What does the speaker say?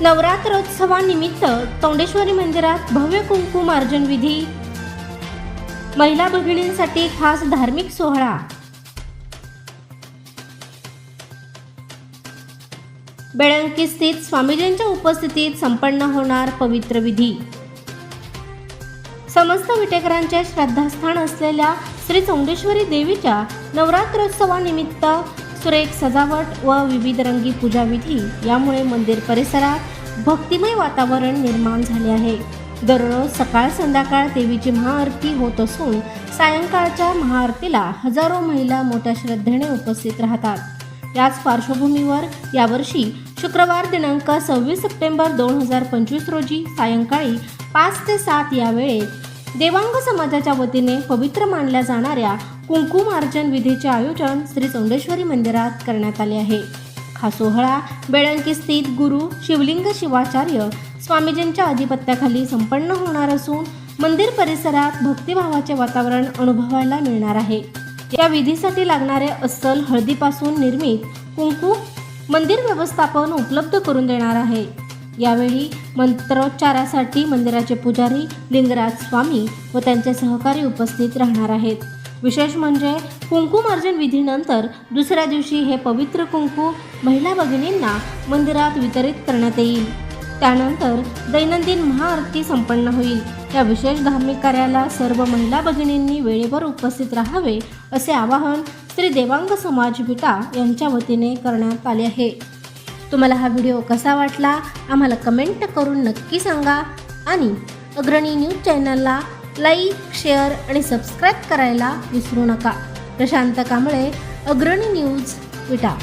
नवरात्रोत्सवानिमित्त तोंडेश्वरी मंदिरात भव्य कुंकुम अर्जन विधी. महिला भगिनींसाठी खास धार्मिक सोहळा. बेळंकी स्थित स्वामीजींच्या उपस्थितीत संपन्न होणार पवित्र विधी. समस्त विटेकरांचे श्रद्धास्थान असलेल्या श्री चौंडेश्वरी देवीच्या नवरात्रोत्सवानिमित्त सुरेख सजावट व विविध रंगी पूजाविधी यामुळे मंदिर परिसरात भक्तिमय वातावरण निर्माण झाले आहे. दररोज सकाळ संध्याकाळ देवीची महाआरती होत असून सायंकाळच्या महाआरतीला हजारो महिला मोठ्या श्रद्धेने उपस्थित राहतात. याच पार्श्वभूमीवर यावर्षी शुक्रवार दिनांक सव्वीस सप्टेंबर दोन हजार पंचवीस रोजी सायंकाळी पाच ते सात या वेळेत देवांग समाजाच्या वतीने पवित्र मानल्या जाणाऱ्या कुंकुमार्जन विधीचे आयोजन श्री चौंडेश्वरी मंदिरात करण्यात आले आहे. हा सोहळा बेळंकी स्थित गुरु शिवलिंग शिवाचार्य स्वामीजींच्या अधिपत्याखाली संपन्न होणार असून मंदिर परिसरात भक्तिभावाचे वातावरण अनुभवायला मिळणार आहे. या विधीसाठी लागणारे अस्सल हळदीपासून निर्मित कुंकू मंदिर व्यवस्थापन उपलब्ध करून देणार आहे. यावेळी मंत्रोच्चारासाठी मंदिराचे पुजारी लिंगराज स्वामी व त्यांचे सहकारी उपस्थित राहणार आहेत. विशेष म्हणजे कुंकुमार्जन विधीनंतर दुसऱ्या दिवशी हे पवित्र कुंकू महिला भगिनींना मंदिरात वितरित करण्यात येईल. त्यानंतर दैनंदिन महाआरती संपन्न होईल. या विशेष धार्मिक कार्याला सर्व महिला भगिनींनी वेळेवर उपस्थित राहावे असे आवाहन श्री देवांग समाज विटा यांच्या वतीने करण्यात आले आहे. तुम्हाला हा व्हिडिओ कसा वाटला आम्हाला कमेंट करून नक्की सांगा. आणि अग्रणी न्यूज चॅनलला लाईक शेअर आणि सबस्क्राईब करायला विसरू नका. प्रशांत कांबळे अग्रणी न्यूज विटा.